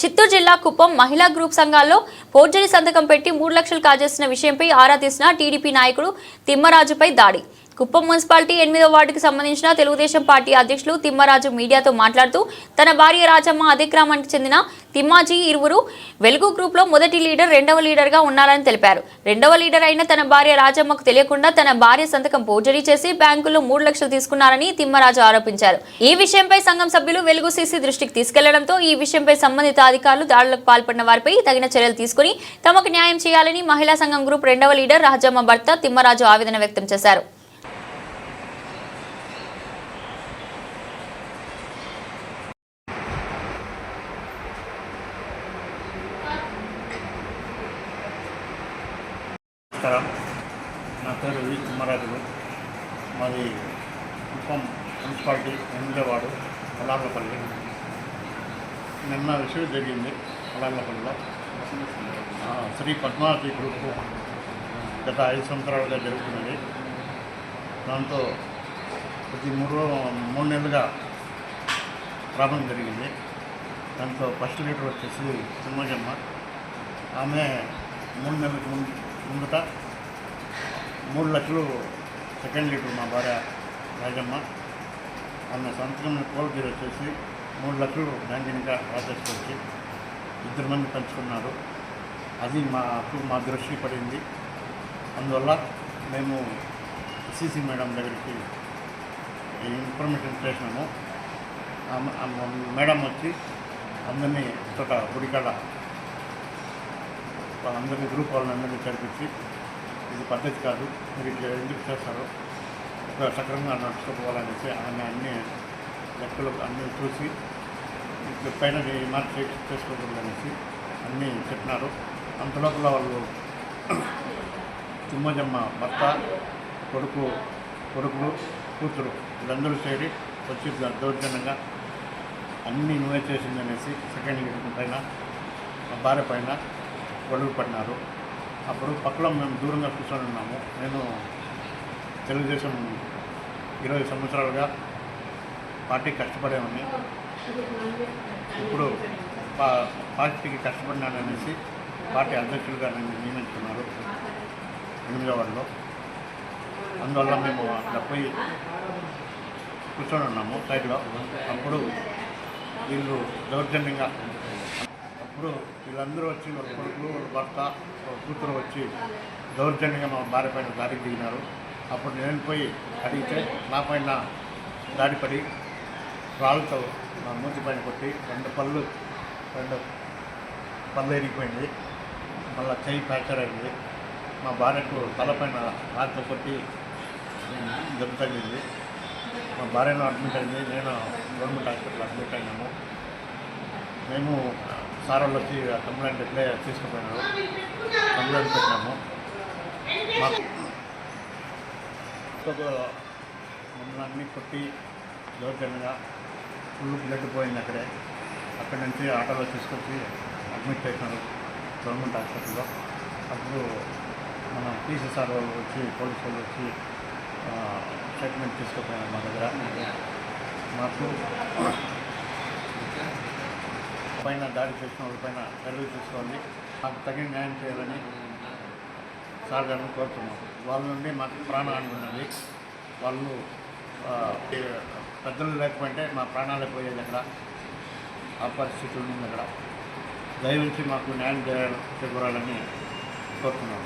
చిత్తూరు జిల్లా కుప్పం మహిళా గ్రూప్ సంఘాల్లో ఫోర్జరీ సంతకం పెట్టి మూడు లక్షలు కాజేసిన విషయంపై ఆరా తీసిన టీడీపీ నాయకుడు తిమ్మరాజుపై దాడి. కుప్పం మున్సిపాలిటీ ఎనిమిదో వార్డుకు సంబంధించిన తెలుగుదేశం పార్టీ అధ్యక్షులు తిమ్మరాజు మీడియాతో మాట్లాడుతూ తన భార్య రాజమ్మ అదే గ్రామానికి చెందిన తిమ్మాజీ ఇరువురు వెలుగు గ్రూప్లో మొదటి లీడర్ రెండవ లీడర్గా ఉన్నారని తెలిపారు. రెండవ లీడర్ అయిన తన భార్య రాజమ్మకు తెలియకుండా తన భార్య సంతకం పోర్జరీ చేసి బ్యాంకులో మూడు లక్షలు తీసుకున్నారని తిమ్మరాజు ఆరోపించారు. ఈ విషయంపై సంఘం సభ్యులు వెలుగు సీసీ దృష్టికి తీసుకెళ్ళడంతో ఈ విషయంపై సంబంధిత అధికారులు దాడులకు పాల్పడిన వారిపై తగిన చర్యలు తీసుకుని తమకు న్యాయం చేయాలని మహిళా సంఘం గ్రూప్ రెండవ లీడర్ రాజమ్మ భర్త తిమ్మరాజు ఆవేదన వ్యక్తం చేశారు. నమస్కారం నా పేరు వి కుమారాజు మాది కుప్పం మున్సిపాలిటీ ఎమ్మెల్యేవాడు వార్డు అలార్లపల్లి నిన్న విషయం జరిగింది అలార్లపల్లిలో శ్రీ పద్మావతి గ్రూప్ గత ఐదు సంవత్సరాలుగా జరుగుతున్నది. దాంతో ప్రతి మూడు మూడు నెలలుగా ప్రాబ్లం జరిగింది. దాంతో ఫస్ట్ లీటర్ వచ్చేసి సింహజమ్మ ఆమె మూడు నెలలకు ముందు ముందుట మూడు లక్షలు సెకండ్ లీటర్ మా భార్య రాజమ్మ. ఆమె సంతకం కోల్పీర్ వచ్చేసి మూడు లక్షలు బ్యాంకింగ్గా రాసేసుకొచ్చి ఇద్దరు మంది పంచుకున్నారు. అది మాకు మా దృష్టి పడింది. అందువల్ల మేము సీసీ మేడం దగ్గరికి ఇన్ఫర్మేషన్ చేసినాము. మేడం వచ్చి అందరినీ ఒక గుడికాడ వాళ్ళందరినీ గ్రూప్ వాళ్ళని అందరినీ చదివించి ఇది పద్ధతి కాదు మీరు ఇట్లా ఎందుకు చేస్తారు ఒక సక్రమంగా నడుచుకోవాలనేసి ఆయన అన్ని లెక్కలు అన్నీ చూసి ఇట్లా పైన మార్క్ చేసుకోకూడదు అన్నీ చెప్పినారు. అంతలోపల వాళ్ళు తుమ్మజమ్మ భర్త కొడుకు కొడుకులు కూతురు వీళ్ళందరూ చేరి వచ్చి దౌర్జన్యంగా అన్నీ నువ్వే చేసిందనేసి సెకండ్ ఇయర్ పైన భార్య పైన గొడవ పడినారు. అప్పుడు పక్కలో మేము దూరంగా కూర్చొని ఉన్నాము. నేను తెలుగుదేశం ఇరవై సంవత్సరాలుగా పార్టీ కష్టపడేవాడిని. ఇప్పుడు పా పార్టీకి కష్టపడినాననేసి పార్టీ అధ్యక్షులుగా నన్ను నియమించుకున్నారు ఎనిమిదో వార్డులో. అందువల్ల మేము అక్కడ పోయి కూర్చొని ఉన్నాము సైడ్లో. అప్పుడు వీళ్ళు దౌర్జన్యంగా ఇప్పుడు వీళ్ళందరూ వచ్చి వాళ్ళ కొడుకులు వాళ్ళ భర్త వాళ్ళ కూతురు వచ్చి దౌర్జన్యంగా మా భార్య పైన దాడికి దిగినారు. అప్పుడు నేను పోయి అడిగితే నా పైన దాడిపడి రాళ్ళతో మా మూతి పైన కొట్టి రెండు పళ్ళు రెండు పళ్ళు ఎరిగిపోయింది. మళ్ళీ చెయ్యి ఫ్రాక్చర్ అయింది. మా భార్యకు తలపైన రాళ్ళతో కొట్టి దెబ్బ తగిలింది. మా భార్యను అడ్మిట్ అయింది. నేను గవర్నమెంట్ హాస్పిటల్ అడ్మిట్ అయినాము. మేము సార్ వాళ్ళు వచ్చి కంప్లైంట్ ఇట్లే తీసుకుపోయినారు. కంప్లైంట్ పెట్టినాము. మమ్మల్ని అన్నీ కొట్టి దౌర్జన్యంగా ఫుల్ బ్లడ్ పోయింది అక్కడే. అక్కడి నుంచి ఆటోలో తీసుకొచ్చి అడ్మిట్ చేసినారు గవర్నమెంట్ హాస్పిటల్లో. అప్పుడు మన టీసీ సార్ వాళ్ళు వచ్చి పోలీసు వాళ్ళు వచ్చి ట్రీట్మెంట్ తీసుకుపోయినారు మా దగ్గర. మాకు పైన దాడి చేసిన వాళ్ళపైన చర్యలు తీసుకోవాలి మాకు తగిన న్యాయం చేయాలని సార్ గారిని కోరుతున్నాం. వాళ్ళ నుండి మాకు ప్రాణహాని ఉన్నది వాళ్ళు పెద్దలు లేకపోతే మా ప్రాణాలు పోయేది అక్కడ ఆ పరిస్థితి ఉంది అక్కడ దయవించి మాకు న్యాయం చేయాలి చేకూరాలని కోరుతున్నాం.